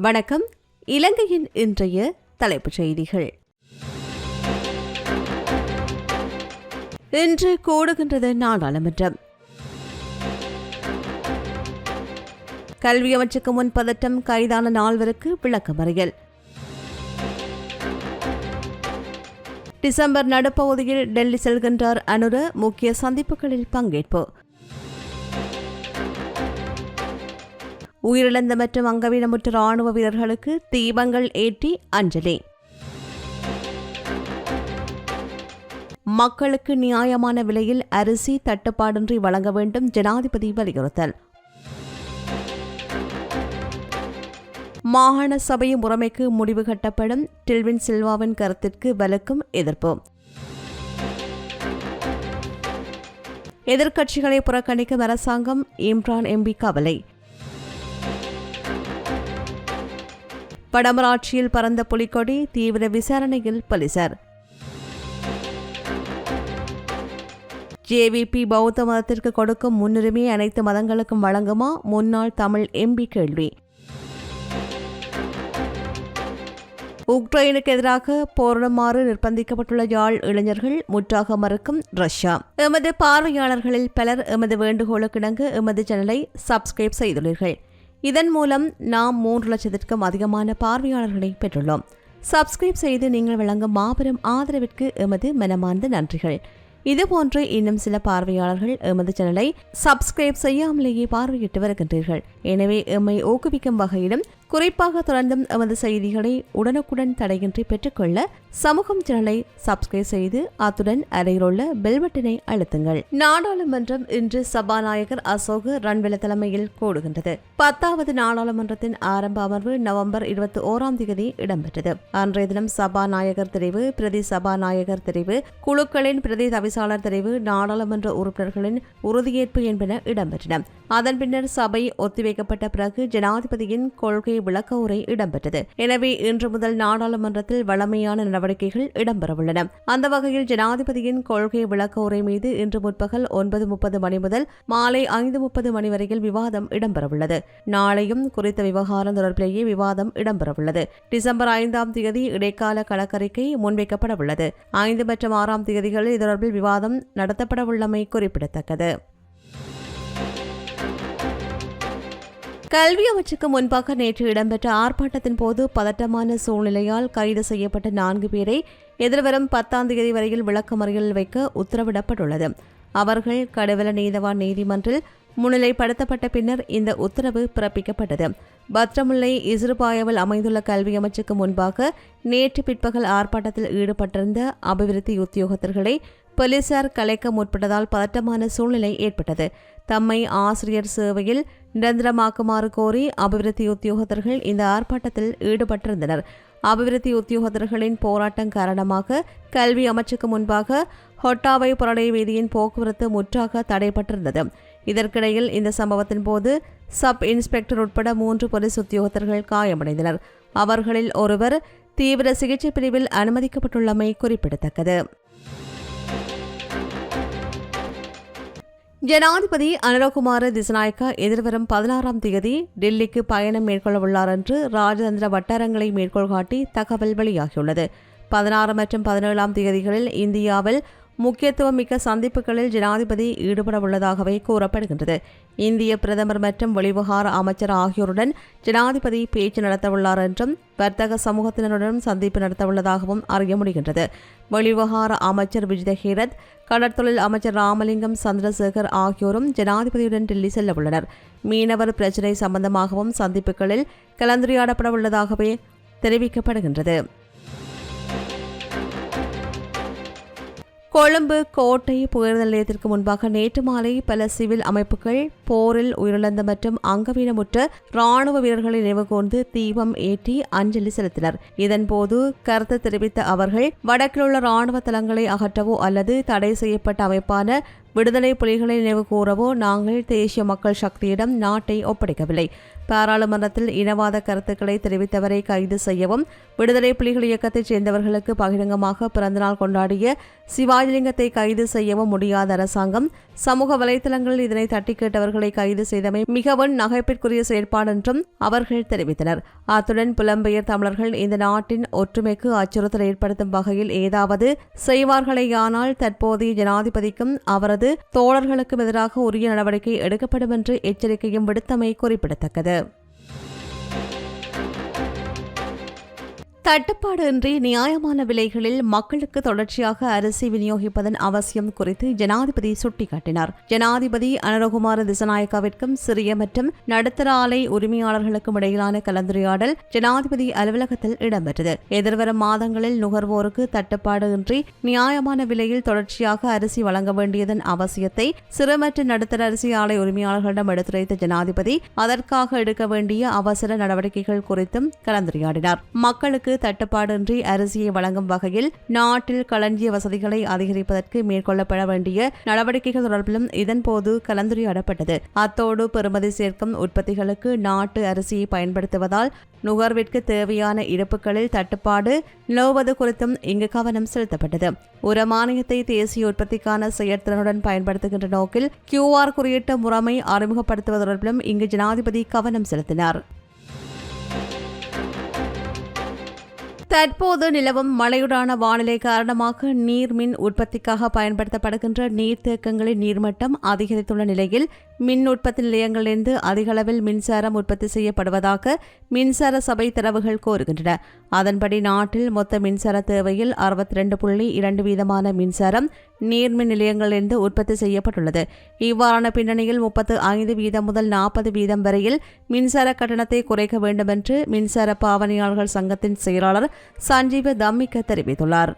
வணக்கம். இலங்கையின் இன்றைய தலைப்புச் செய்திகள். இன்று கூடுகின்றது நாடாளுமன்றம். கல்வி அமைச்சுக்கு முன் பதட்டம் கைதான நால்வருக்கு விளக்கமறியல் டிசம்பர் நடுப்பகுதியில் டெல்லி செல்கின்றார் அனுர முக்கிய சந்திப்புகளில் பங்கேற்பு. உயிரிழந்த மற்றும் அங்கவீனமுற்ற ராணுவ வீரர்களுக்கு தீபங்கள் ஏற்றி அஞ்சலி. மக்களுக்கு நியாயமான விலையில் அரிசி தட்டுப்பாடின்றி வழங்க வேண்டும் ஜனாதிபதி வலியுறுத்தல். மாகாண சபை முறைமைக்கு முடிவு கட்டப்படும் டில்வின் சில்வாவின் கருத்திற்கு வலுக்கும் எதிர்ப்பு. எதிர்க்கட்சிகளை புறக்கணிக்கும் அரசாங்கம் இம்ரான் எம்பி கவலை. வடமராட்சியில் பறந்த புலிக்கொடி தீவிர விசாரணையில் போலீசார். ஜேவிபி பௌத்த மதத்திற்கு கொடுக்கும் முன்னுரிமையை அனைத்து மதங்களுக்கும் வழங்குமா? முன்னாள் தமிழ் எம்பி கேள்வி. உக்ரைனுக்கு எதிராக போரிடுமாறு நிர்பந்திக்கப்பட்டுள்ள யாழ் இளைஞர்கள் முற்றாக மறுக்கும் ரஷ்யா. எமது பார்வையாளர்களில் பலர் எமது வேண்டுகோளுக்கிணங்க எமது சேனலை சப்ஸ்கிரைப் செய்துள்ளீர்கள். இதன் மூலம் நாம் மூன்று லட்சத்திற்கும் அதிகமான பார்வையாளர்களை பெற்றுள்ளோம். சப்ஸ்கிரைப் செய்து நீங்கள் வழங்கும் மாபெரும் ஆதரவிற்கு எமது மனமார்ந்த நன்றிகள். இதுபோன்று இன்னும் சில பார்வையாளர்கள் எமது சேனலை சப்ஸ்கிரைப் செய்யாமலேயே பார்வையிட்டு வருகின்றீர்கள். எனவே எம்மை ஊக்குவிக்கும் வகையிலும் குறிப்பாக தொடர்ந்தும் எமது செய்திகளை உடனுக்குடன் தடையின்றி பெற்றுக்கொள்ள சமூகம் சேனலை சப்ஸ்கிரைப் செய்து அத்துடன் அருகிலுள்ள பெல் பட்டனை அழுத்துங்கள். நாடாளுமன்றம் இன்று சபாநாயகர் அசோக் ரன்வெல தலைமையில் கூடுகின்றது. பத்தாவது நாடாளுமன்றத்தின் ஆரம்ப அமர்வு நவம்பர் இருபத்தி ஓராம் தேதி இடம்பெற்றது. அன்றைய தினம் சபாநாயகர் தெரிவு பிரதி சபாநாயகர் தெரிவு குழுக்களின் பிரதி தவிசாளர் தெரிவு நாடாளுமன்ற உறுப்பினர்களின் உறுதியேற்பு என்பன இடம்பெற்றன. அதன் பின்னர் சபை ஒத்திவைக்கப்பட்ட பிறகு ஜனாதிபதியின் கொள்கை விளக்க உரை இடம்பெற்றது. எனவே இன்று முதல் நாடாளுமன்றத்தில் வளமையான நடவடிக்கைகள் இடம்பெறவுள்ளன. அந்த வகையில் ஜனாதிபதியின் கொள்கை விளக்க உரை மீது இன்று முற்பகல் ஒன்பது முப்பது மணி முதல் மாலை ஐந்து முப்பது மணி வரையில் விவாதம் இடம்பெறவுள்ளது. நாளையும் குறித்த விவகாரம் தொடர்பிலேயே விவாதம் இடம்பெறவுள்ளது. டிசம்பர் ஐந்தாம் தேதி இடைக்கால கணக்கறிக்கை முன்வைக்கப்படவுள்ளது. ஐந்து மற்றும் ஆறாம் தேதிகளில் இது தொடர்பில் விவாதம் நடத்தப்படவுள்ளமை குறிப்பிடத்தக்கது. கல்வி அமைச்சுக்கு முன்பாக நேற்று இடம்பெற்ற ஆர்ப்பாட்டத்தின் போது பதட்டமான சூழ்நிலையால் கைது செய்யப்பட்ட நான்கு பேரை எதிர்வரும் பத்தாம் தேதி வரையில் விளக்கமறியலில் வைக்க உத்தரவிடப்பட்டுள்ளது. அவர்கள் கடவுள நீதவான் நீதிமன்றில் முன்னிலைப்படுத்தப்பட்ட பின்னர் இந்த உத்தரவு பிறப்பிக்கப்பட்டது. பத்ரமுல்லை இசுருபாயவில் அமைந்துள்ள கல்வி அமைச்சுக்கு முன்பாக நேற்று பிற்பகல் ஆர்ப்பாட்டத்தில் ஈடுபட்டிருந்த அபிவிருத்தி உத்தியோகத்தர்களை போலீசார் கலைக்க முற்பட்டதால் பதட்டமான சூழ்நிலை ஏற்பட்டது. தம்மை ஆசிரியர் சேவையில் நிரந்தரமாக்குமாறு கோரி அபிவிருத்தி உத்தியோகத்தர்கள் இந்த ஆர்ப்பாட்டத்தில் ஈடுபட்டிருந்தனர். அபிவிருத்தி உத்தியோகத்தர்களின் போராட்டம் காரணமாக கல்வி அமைச்சுக்கு முன்பாக ஹொட்டாவை புரளை வீதியின் போக்குவரத்து முற்றாக தடைப்பட்டிருந்தது இதற்கிடையில் இந்த சம்பவத்தின் போது சப் இன்ஸ்பெக்டர் உட்பட மூன்று போலீஸ் உத்தியோகத்தர்கள் காயமடைந்தனர். அவர்களில் ஒருவர் தீவிர சிகிச்சை பிரிவில் அனுமதிக்கப்பட்டுள்ளமை குறிப்பிடத்தக்கது. ஜனாதிபதி அனுரகுமார திசநாயக்கா எதிர்வரும் பதினாறாம் தேதி டெல்லிக்கு பயணம் மேற்கொள்ளவுள்ளார் என்று ராஜதந்திர வட்டாரங்களை மேற்கோள் காட்டி தகவல் வெளியாகியுள்ளது. பதினாறு மற்றும் பதினேழாம் தேதிகளில் இந்தியாவில் முக்கியத்துவம் மிக்க சந்திப்புகளில் ஜனாதிபதி ஈடுபட உள்ளதாகவே கூறப்படுகின்றது. இந்திய பிரதமர் மற்றும் வெளிவகார அமைச்சர் ஆகியோருடன் ஜனாதிபதி பேச்சு நடத்தவுள்ளார் என்றும் வர்த்தக சமூகத்தினருடன் சந்திப்பு நடத்தவுள்ளதாகவும் அறிய முடிகின்றது. வெளிவகார அமைச்சர் விஜித ஹீரத் கடற்தொழில் அமைச்சர் ராமலிங்கம் சந்திரசேகர் ஆகியோரும் ஜனாதிபதியுடன் டெல்லி செல்ல உள்ளனர் மீனவர் பிரச்சினை சம்பந்தமாகவும் சந்திப்புகளில் கலந்துரையாடப்பட உள்ளதாகவே தெரிவிக்கப்படுகின்றது. கொழும்பு கோட்டை புயல் நிலையத்திற்கு முன்பாக நேற்று மாலை பல சிவில் அமைப்புகள் போரில் உயிரிழந்த மற்றும் அங்கவீனமுற்ற ராணுவ வீரர்களை நினைவுகூர்ந்து தீபம் ஏற்றி அஞ்சலி செலுத்தினர். இதன்போது கருத்து தெரிவித்த அவர்கள் வடக்கில் உள்ள ராணுவ தளங்களை அகற்றவோ அல்லது தடை செய்யப்பட்ட அமைப்பான விடுதலை புலிகளை நினைவு கூறவோ நாங்கள் தேசிய மக்கள் சக்தியிடம் நாட்டை ஒப்படைக்கவில்லை. பாராளுமன்றத்தில் இனவாத கருத்துக்களை தெரிவித்தவரை கைது செய்யவும் விடுதலை புலிகள் இயக்கத்தைச் சேர்ந்தவர்களுக்கு பகிரங்கமாக பிறந்தநாள் கொண்டாடிய சிவாஜிலிங்கத்தை கைது செய்யவும் முடியாத அரசாங்கம் சமூக வலைதளங்களில் இதனை தட்டி கேட்டவர்களை கைது செய்தமை மிகவும் நகைப்பிற்குரிய செயற்பாடு என்றும் அவர்கள் தெரிவித்தனர். அத்துடன் புலம்பெயர் தமிழர்கள் இந்த நாட்டின் ஒற்றுமைக்கு அச்சுறுத்தல் ஏற்படுத்தும் வகையில் ஏதாவது செய்வார்களேயானால் தற்போதைய ஜனாதிபதிக்கும் அவரது தோழர்களுக்கு எதிராக உரிய நடவடிக்கை எடுக்கப்படும் என்று எச்சரிக்கையும் விடுத்தமை குறிப்பிடத்தக்கது. தட்டுப்பாடு இன்றி நியாயமான விலைகளில் மக்களுக்கு தொடர்ச்சியாக அரிசி விநியோகிப்பதன் அவசியம் குறித்து ஜனாதிபதி சுட்டிக்காட்டினார். ஜனாதிபதி அனுரகுமார திசநாயக்காவிற்கும் சிறிய மற்றும் நடுத்தர ஆலை உரிமையாளர்களுக்கும் இடையிலான கலந்துரையாடல் ஜனாதிபதி அலுவலகத்தில் இடம்பெற்றது. எதிர்வரும் மாதங்களில் நுகர்வோருக்கு தட்டுப்பாடு இன்றி நியாயமான விலையில் தொடர்ச்சியாக அரிசி வழங்க வேண்டியதன் அவசியத்தை சிறு மற்றும் நடுத்தர அரிசி ஆலை உரிமையாளர்களிடம் எடுத்துரைத்த ஜனாதிபதி அதற்காக எடுக்க வேண்டிய அவசர நடவடிக்கைகள் குறித்தும் கலந்துரையாடினார். மக்களுக்கு தட்டுப்பாடின்றி அரிசியை வழங்கும் வகையில் நாட்டில் களஞ்சிய வசதிகளை அதிகரிப்பதற்கு மேற்கொள்ளப்பட வேண்டிய நடவடிக்கைகள் தொடர்பிலும் இதன்போது கலந்துரையாடப்பட்டது. அத்தோடு பெறுமதி சேர்க்கும் உற்பத்திகளுக்கு நாட்டு அரிசியை பயன்படுத்துவதால் நுகர்விற்கு தேவையான இருப்புகளில் தட்டுப்பாடு நிலவுவது குறித்தும் இங்கு கவனம் செலுத்தப்பட்டது. உரமானியத்தை தேசிய உற்பத்திக்கான செயற்திறனுடன் பயன்படுத்துகின்ற நோக்கில் கியூஆர் குறியீட்டு முறைமை அறிமுகப்படுத்துவது தொடர்பிலும் இங்கு ஜனாதிபதி கவனம் செலுத்தினார். தற்போது நிலவும் மழையுடான வானிலை காரணமாக நீர் மின் உற்பத்திக்காக பயன்படுத்தப்படுகின்ற நீர்த்தேக்கங்களின் நீர்மட்டம் அதிகரித்துள்ள நிலையில் மின் உற்பத்தி நிலையங்களிலிருந்து அதிக அளவில் மின்சாரம் உற்பத்தி செய்யப்படுவதாக மின்சார சபை தரவுகள் கோருகின்றன அதன்படி நாட்டில் மொத்த மின்சார தேவையில் அறுபத்தி ரெண்டு புள்ளி இரண்டு வீதமான மின்சாரம் நீர்மின் நிலையங்களிலிருந்து உற்பத்தி செய்யப்பட்டுள்ளது. இவ்வாறான பின்னணியில் முப்பத்து ஐந்து வீதம் முதல் நாற்பது வீதம் வரையில் மின்சார கட்டணத்தை குறைக்க வேண்டும் என்று மின்சார பாவனையாளர்கள் சங்கத்தின் செயலாளர் சஞ்சீவ தம்மிக்க தெரிவித்துள்ளார்.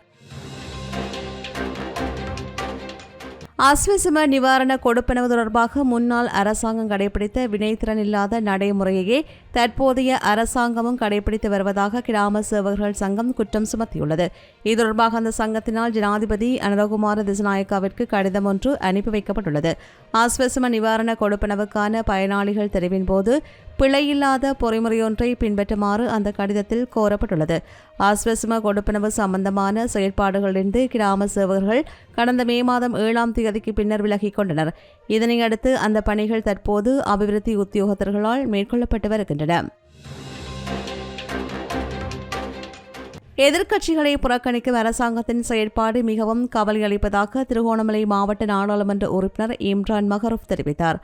அஸ்வசிம நிவாரண கொடுப்பனவு தொடர்பாக முன்னாள் அரசாங்கம் கடைபிடித்த வினைத்திறன் இல்லாத நடைமுறையையே தற்போதைய அரசாங்கமும் கடைபிடித்து வருவதாக கிராம சேவகர்கள் சங்கம் குற்றம் சுமத்தியுள்ளது. இது தொடர்பாக அந்த சங்கத்தினால் ஜனாதிபதி அனுரகுமார திசநாயக்காவிற்கு கடிதம் ஒன்று அனுப்பி வைக்கப்பட்டுள்ளது. ஆஸ்வசம நிவாரண கொடுப்பனவுக்கான பயனாளிகள் தெரிவின் போது பிழையில்லாத பொறிமுறையொன்றை பின்பற்றுமாறு அந்த கடிதத்தில் கோரப்பட்டுள்ளது. ஆஸ்வசம கொடுப்பனவு சம்பந்தமான செயற்பாடுகளிலிருந்து கிராம சேவகர்கள் கடந்த மே மாதம் ஏழாம் தேதிக்கு பின்னர் விலகிக் கொண்டனர். இதனையடுத்து அந்த பணிகள் தற்போது அபிவிருத்தி உத்தியோகத்தர்களால் மேற்கொள்ளப்பட்டு வருகின்றன. எதிர்க்கட்சிகளை புறக்கணிக்கும் அரசாங்கத்தின் செயற்பாடு மிகவும் கவலையளிப்பதாக திருகோணமலை மாவட்ட நாடாளுமன்ற உறுப்பினர் இம்ரான் மஹரூப் தெரிவித்தார்.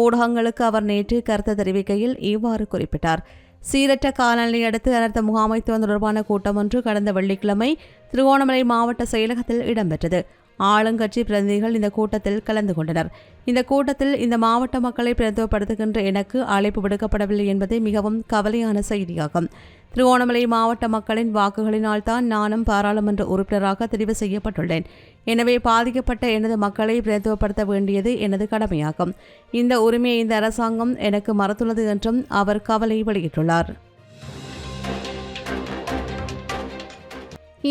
ஊடகங்களுக்கு அவர் நேற்று கருத்து தெரிவிக்கையில் இவ்வாறு குறிப்பிட்டார். சீரற்ற காலநிலை அடுத்து அனர்த்த முகாமைத்துவம் தொடர்பான கூட்டம் ஒன்று கடந்த வெள்ளிக்கிழமை திருகோணமலை மாவட்ட செயலகத்தில் இடம்பெற்றது. ஆளுங்கட்சி பிரதிநிதிகள் இந்த கூட்டத்தில் கலந்து கொண்டனர். இந்த கூட்டத்தில் இந்த மாவட்ட மக்களை பிரதிநிதிப்படுத்துகின்ற எனக்கு அழைப்பு விடுக்கப்படவில்லை என்பது மிகவும் கவலையான செய்தியாகும். திருவோணமலை மாவட்ட மக்களின் வாக்குகளினால் தான் நானும் பாராளுமன்ற உறுப்பினராக தெரிவு செய்யப்பட்டுள்ளேன். எனவே பாதிக்கப்பட்ட எனது மக்களை பிரதிநிதிப்படுத்த வேண்டியது எனது கடமையாகும். இந்த உரிமையை இந்த அரசாங்கம் எனக்கு மறுத்துள்ளது என்றும் அவர் கவலை வெளியிட்டுள்ளார்.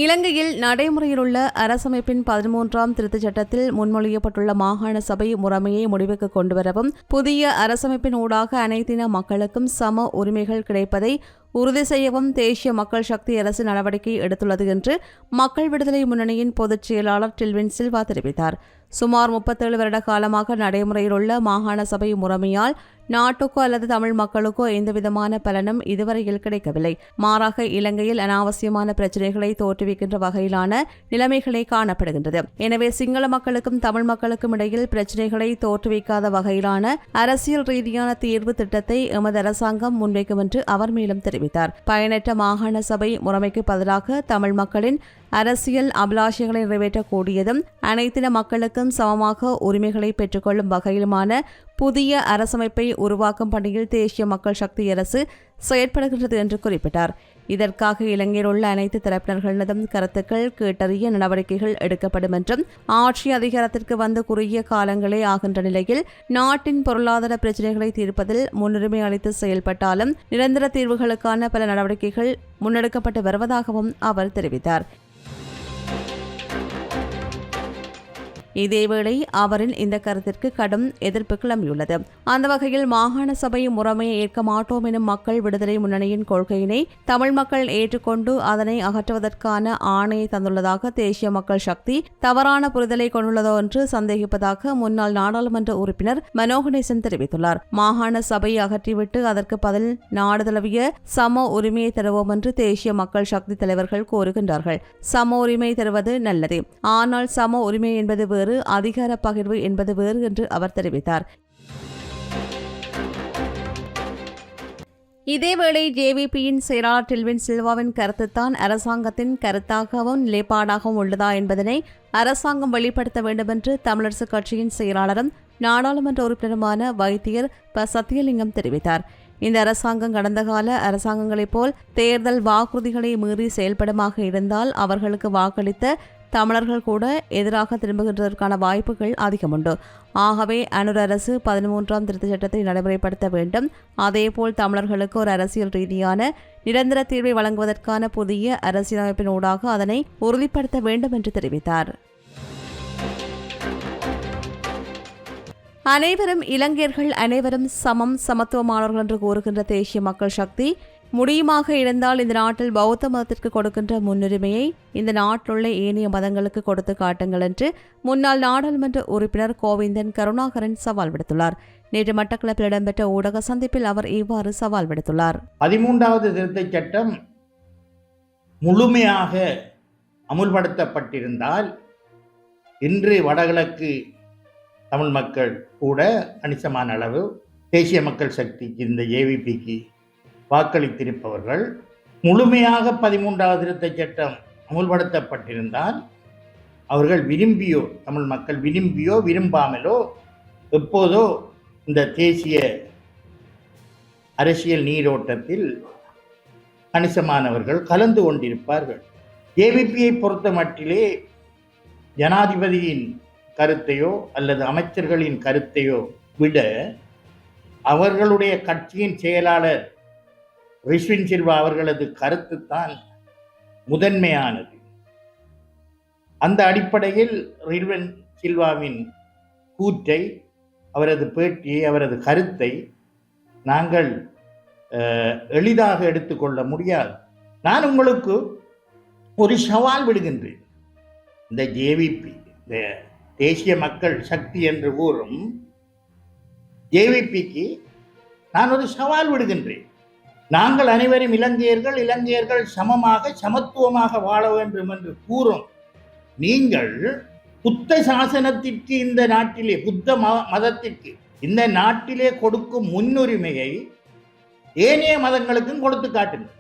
இலங்கையில் நடைமுறையில் உள்ள அரசமைப்பின் பதிமூன்றாம் திருத்தச் சட்டத்தில் முன்மொழியப்பட்டுள்ள மாகாண சபை முறைமையை முடிவுக்கு கொண்டுவரவும் புதிய அரசமைப்பின் ஊடாக அனைத்தின மக்களுக்கும் சம உரிமைகள் கிடைப்பதை உறுதி செய்யவும் தேசிய மக்கள் சக்தி அரசு நடவடிக்கை எடுத்துள்ளது என்று மக்கள் விடுதலை முன்னணியின் பொதுச் செயலாளர் டில்வின் சில்வா தெரிவித்தார். சுமார் முப்பத்தேழு வருட காலமாக நடைமுறையில் உள்ள மாகாண சபை முறைமையால் நாட்டுக்கோ அல்லது தமிழ் மக்களுக்கோ எந்தவிதமான பலனும் இதுவரையில் கிடைக்கவில்லை. மாறாக இலங்கையில் அனாவசியமான பிரச்சினைகளை தோற்றுவிக்கின்ற வகையிலான நிலைமைகளை காணப்படுகின்றது. எனவே சிங்கள மக்களுக்கும் தமிழ் மக்களுக்கும் இடையில் பிரச்சினைகளை தோற்றுவிக்காத வகையிலான அரசியல் ரீதியான தீர்வு திட்டத்தை எமது அரசாங்கம் முன்வைக்கும் என்று அவர் மேலும் தெரிவித்தார். பயனற்ற மாகாண சபை முறைமைக்கு பதிலாக தமிழ் மக்களின் அரசியல் அபிலாஷைகளை நிறைவேற்றக்கூடியதும் அனைத்தின மக்களுக்கும் சமமாக உரிமைகளை பெற்றுக்கொள்ளும் வகையிலுமான புதிய அரசமைப்பை உருவாக்கும் பணியில் தேசிய மக்கள் சக்தி அரசு செயற்படுகின்றது என்று குறிப்பிட்டார். இதற்காக இலங்கையில் உள்ள அனைத்து தரப்பினர்களினதும் கருத்துக்கள் கேட்டறிய நடவடிக்கைகள் எடுக்கப்படும் என்றும் ஆட்சி அதிகாரத்திற்கு வந்து குறுகிய காலங்களே ஆகின்ற நிலையில் நாட்டின் பொருளாதார பிரச்சினைகளை தீர்ப்பதில் முன்னுரிமை அளித்து செயல்பட்டாலும் நிரந்தர தீர்வுகளுக்கான பல நடவடிக்கைகள் முன்னெடுக்கப்பட்டு வருவதாகவும் அவர் தெரிவித்தார். இதேவேளை அவரின் இந்த கருத்திற்கு கடும் எதிர்ப்பு கிளம்பியுள்ளது அந்த வகையில் மாகாண சபை முறைமையை ஏற்க மாட்டோம் எனும் மக்கள் விடுதலை முன்னணியின் கொள்கையினை தமிழ் மக்கள் ஏற்றுக்கொண்டு அதனை அகற்றுவதற்கான ஆணையை தந்துள்ளதாக தேசிய மக்கள் சக்தி தவறான புரிதலை கொண்டுள்ளதோ என்று சந்தேகிப்பதாக முன்னாள் நாடாளுமன்ற உறுப்பினர் மனோகணேசன் தெரிவித்துள்ளார். மாகாண சபையை அகற்றிவிட்டு அதற்கு பதில் நாடு தழுவிய சம உரிமையை தருவோம் என்று தேசிய மக்கள் சக்தி தலைவர்கள் கோருகின்றார்கள் சம உரிமை தருவது நல்லது. ஆனால் சம உரிமை என்பது வேறு வேறு அதிகார பகிர்வு என்பது வேறு என்று அவர் தெரிவித்தார். இதேவேளை ஜேவிபியின் செயலாளர் டில்வின் சில்வாவின் கருத்துத்தான் அரசாங்கத்தின் கருத்தாகவும் நிலைப்பாடாகவும் உள்ளதா என்பதனை அரசாங்கம் வெளிப்படுத்த வேண்டுமென்று தமிழரசுக் கட்சியின் செயலாளரும் நாடாளுமன்ற உறுப்பினருமான வைத்தியர் ப. சத்தியலிங்கம் தெரிவித்தார். இந்த அரசாங்கம் கடந்த கால அரசாங்கங்களைப் போல் தேர்தல் வாக்குறுதிகளை மீறி செயல்படுமாக இருந்தால் அவர்களுக்கு வாக்களித்த தமிழர்கள் கூட எதிராக திரும்புகின்றதற்கான வாய்ப்புகள் அதிகம் உண்டு ஆகவே அனுர் அரசு பதிமூன்றாம் திருத்தச் சட்டத்தை நடைமுறைப்படுத்த வேண்டும். அதேபோல் தமிழர்களுக்கு ஒரு அரசியல் ரீதியான நிரந்தர தீர்வை வழங்குவதற்கான புதிய அரசியலமைப்பின் ஊடாக அதனை உறுதிப்படுத்த வேண்டும் என்று தெரிவித்தார். அனைவரும் இலங்கையர்கள் அனைவரும் சமம் சமத்துவமானவர்கள் என்று கூறுகின்ற தேசிய மக்கள் சக்தி முடியுமாக இருந்தால் இந்த நாட்டில் பௌத்த மதத்திற்கு கொடுக்கின்ற முன்னுரிமையை இந்த நாட்டிலுள்ள ஏனைய மதங்களுக்கு கொடுத்து காட்டுங்கள் என்று முன்னாள் நாடாளுமன்ற உறுப்பினர் கோவிந்தன் கருணாகரன் சவால் விடுத்துள்ளார். நேற்று மட்டக்களப்பில் இடம்பெற்ற ஊடக சந்திப்பில் அவர் இவ்வாறு சவால் விடுத்துள்ளார். பதிமூன்றாவது திருத்தச் சட்டம் முழுமையாக அமுல்படுத்தப்பட்டிருந்தால் இன்று வடகிழக்கு தமிழ் மக்கள் கூட கணிசமான அளவு தேசிய மக்கள் சக்திக்கு இந்த ஏவிபிக்கு வாக்களித்திருப்பவர்கள் முழுமையாக பதிமூன்றாவது திருத்த சட்டம் அமுல்படுத்தப்பட்டிருந்தால் அவர்கள் விரும்பியோ தமிழ் மக்கள் விரும்பியோ விரும்பாமலோ எப்போதோ இந்த தேசிய அரசியல் நீரோட்டத்தில் கணிசமானவர்கள் கலந்து கொண்டிருப்பார்கள். ஏவிபியை பொறுத்த மட்டிலே ஜனாதிபதியின் கருத்தையோ அல்லது அமைச்சர்களின் கருத்தையோ விட அவர்களுடைய கட்சியின் செயலாளர் ரிஷ்வின் சில்வா அவர்களது கருத்து தான் முதன்மையானது. அந்த அடிப்படையில் ரிஷ்வின் சில்வாவின் கூற்றை அவரது பேட்டியை அவரது கருத்தை நாங்கள் எளிதாக எடுத்துக்கொள்ள முடியாது. நான் உங்களுக்கு ஒரு சவால் விடுகின்றேன். இந்த ஜேவிபி இந்த தேசிய மக்கள் சக்தி என்று கூறும் ஜேவிபிக்கு நான் ஒரு சவால் விடுகின்றேன். நாங்கள் அனைவரும் இலங்கையர்கள் இலங்கையர்கள் சமமாக சமத்துவமாக வாழ வேண்டும் என்று கூறும். நீங்கள் புத்த சாசனத்திற்கு இந்த நாட்டிலே புத்த ம- மதத்திற்கு இந்த நாட்டிலே கொடுக்கும் முன்னுரிமையை ஏனைய மதங்களுக்கும் கொடுத்து காட்டுங்கள்.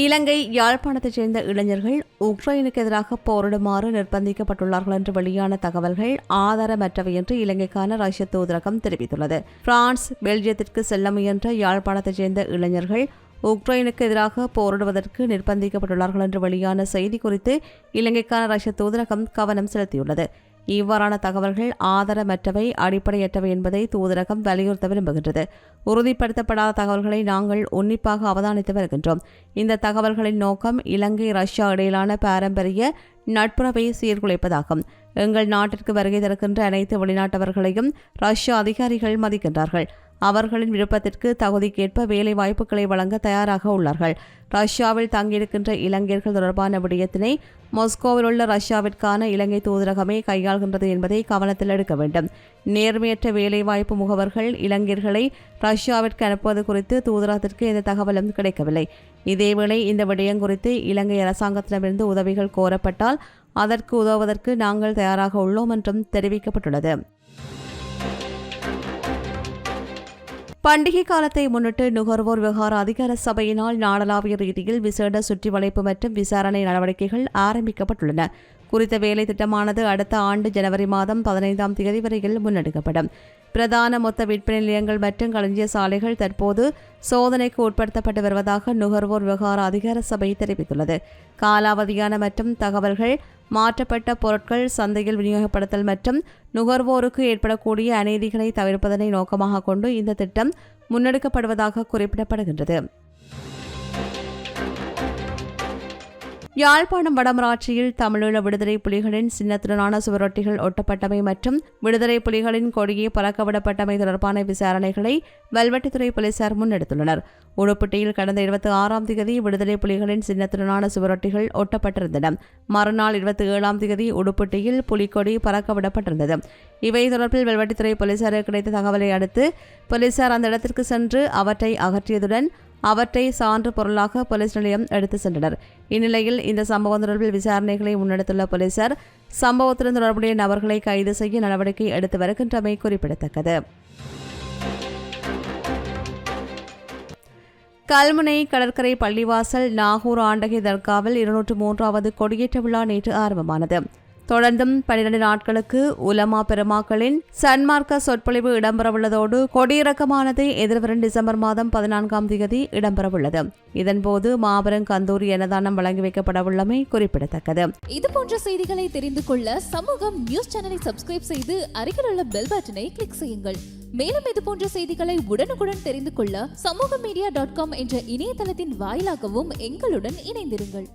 இலங்கை யாழ்ப்பாணத்தைச் சேர்ந்த இளைஞர்கள் உக்ரைனுக்கு எதிராக போரிடுமாறு நிர்பந்திக்கப்பட்டுள்ளார்கள் என்று வெளியான தகவல்கள் ஆதாரமற்றவை என்று இலங்கைக்கான ரஷ்ய தூதரகம் தெரிவித்துள்ளது. பிரான்ஸ் பெல்ஜியத்திற்கு செல்ல முயன்ற யாழ்ப்பாணத்தைச் சேர்ந்த இளைஞர்கள் உக்ரைனுக்கு எதிராக போரிடுவதற்கு நிர்பந்திக்கப்பட்டுள்ளார்கள் என்று வெளியான செய்தி குறித்து இலங்கைக்கான ரஷ்ய தூதரகம் கவனம் செலுத்தியுள்ளது. இவ்வாறான தகவல்கள் ஆதாரமற்றவை அடிப்படையற்றவை என்பதை தூதரகம் வலியுறுத்த விரும்புகின்றது. உறுதிப்படுத்தப்படாத தகவல்களை நாங்கள் உன்னிப்பாக அவதானித்து வருகின்றோம். இந்த தகவல்களின் நோக்கம் இலங்கை ரஷ்யா இடையிலான பாரம்பரிய நட்புறவை சீர்குலைப்பதாகும். எங்கள் நாட்டிற்கு வருகை தருகின்ற அனைத்து வெளிநாட்டவர்களையும் ரஷ்ய அதிகாரிகள் மதிக்கின்றார்கள். அவர்களின் விருப்பத்திற்கு தகுதிக்கேற்ப வேலை வாய்ப்புகளை வழங்க தயாராக உள்ளார்கள். ரஷ்யாவில் தங்கியிருக்கின்ற இலங்கையர்கள் தொடர்பான விடயத்தினை மாஸ்கோவில் உள்ள ரஷ்யாவிற்கான இலங்கை தூதரகமே கையாள்கின்றது என்பதை கவனத்தில் எடுக்க வேண்டும். நேர்மையற்ற வேலைவாய்ப்பு முகவர்கள் இலங்கையர்களை ரஷ்யாவிற்கு அனுப்புவது குறித்து தூதரகத்திற்கு எந்த தகவலும் கிடைக்கவில்லை. இதேவேளை இந்த விடயம் குறித்து இலங்கை அரசாங்கத்திடமிருந்து உதவிகள் கோரப்பட்டால் அதற்கு உதவுவதற்கு நாங்கள் தயாராக உள்ளோம் என்றும் தெரிவிக்கப்பட்டுள்ளது. பண்டிகை காலத்தை முன்னிட்டு நுகர்வோர் விவகார அதிகார சபையினால் நாடளாவிய ரீதியில் விசேட சுற்றி வளைப்பு மற்றும் விசாரணை நடவடிக்கைகள் ஆரம்பிக்கப்பட்டுள்ளன. குறித்த வேலை திட்டமானது அடுத்த ஆண்டு ஜனவரி மாதம் பதினைந்தாம் தேதி வரையில் முன்னெடுக்கப்படும். பிரதான மொத்த விற்பனை நிலையங்கள் மற்றும் களஞ்சிய சாலைகள் தற்போது சோதனைக்கு உட்படுத்தப்பட்டு வருவதாக நுகர்வோர் விவகார அதிகார சபை தெரிவித்துள்ளது. காலாவதியான மற்றும் தகவல்கள் மாற்றப்பட்ட பொருட்கள் சந்தையில் விநியோகப்படுத்தல் மற்றும் நுகர்வோருக்கு ஏற்படக்கூடிய அநீதிகளை தவிர்ப்பதனை நோக்கமாக கொண்டு இந்த திட்டம் முன்னெடுக்கப்படுவதாக குறிப்பிடப்படுகின்றது. யாழ்ப்பாணம் வடமராட்சியில் தமிழீழ விடுதலை புலிகளின் சின்னத்துடனான சுவரொட்டிகள் ஒட்டப்பட்டமை மற்றும் விடுதலை புலிகளின் கொடியே பறக்கவிடப்பட்டமை தொடர்பான விசாரணைகளை வல்வெட்டித்துறை போலீசார் முன்னெடுத்துள்ளனர். உடுப்பட்டியில் கடந்த இருபத்தி ஆறாம் தேதி விடுதலை புலிகளின் சின்னத்துடனான சுவரொட்டிகள் ஒட்டப்பட்டிருந்தன. மறுநாள் இருபத்தி ஏழாம் தேதி உடுப்பட்டியில் புலிக்கொடி பறக்கவிடப்பட்டிருந்தது. இவை தொடர்பில் வல்வெட்டித்துறை போலீசாருக்கு கிடைத்த தகவலை அடுத்து போலீசார் அந்த இடத்திற்கு சென்று அவற்றை அகற்றியதுடன் அவற்றை சான்று பொருளாக போலீஸ் நிலையம் எடுத்து சென்றனர். இந்நிலையில் இந்த சம்பவம் தொடர்பில் விசாரணைகளை முன்னெடுத்துள்ள போலீசார் சம்பவத்துடன் தொடர்புடைய நபர்களை கைது செய்ய நடவடிக்கை எடுத்து வருகின்றமை குறிப்பிடத்தக்கது. கல்முனை கடற்கரை பள்ளிவாசல் நாகூர் ஆண்டகை தர்காவில் இருநூற்று மூன்றாவது கொடியேற்ற விழா நேற்று ஆரம்பமானது. தொடர்ந்தும் பனிரெண்டு நாட்களுக்கு உலமா பெருமாக்களின் சன்மார்க்க சொற்பொழிவு இடம்பெறவுள்ளதோடு கொடியிறக்கமானது எதிர்வரும் டிசம்பர் மாதம் பதினான்காம் தேதி இடம்பெறவுள்ளது. இதன்போது மாபெரும் கந்தூரி அன்னதானம் வழங்கி வைக்கப்படவுள்ளமை குறிப்பிடத்தக்கது. இது போன்ற செய்திகளை தெரிந்து கொள்ள சமூகம் நியூஸ் சேனலை சப்ஸ்கிரைப் செய்து அருகில் உள்ள பெல் பட்டனை கிளிக் செய்யுங்கள். மேலும் இது போன்ற செய்திகளை உடனுக்குடன் தெரிந்து கொள்ள சமூக மீடியா டாட் காம் என்ற இணையதளத்தின் வாயிலாகவும் எங்களுடன் இணைந்திருங்கள்.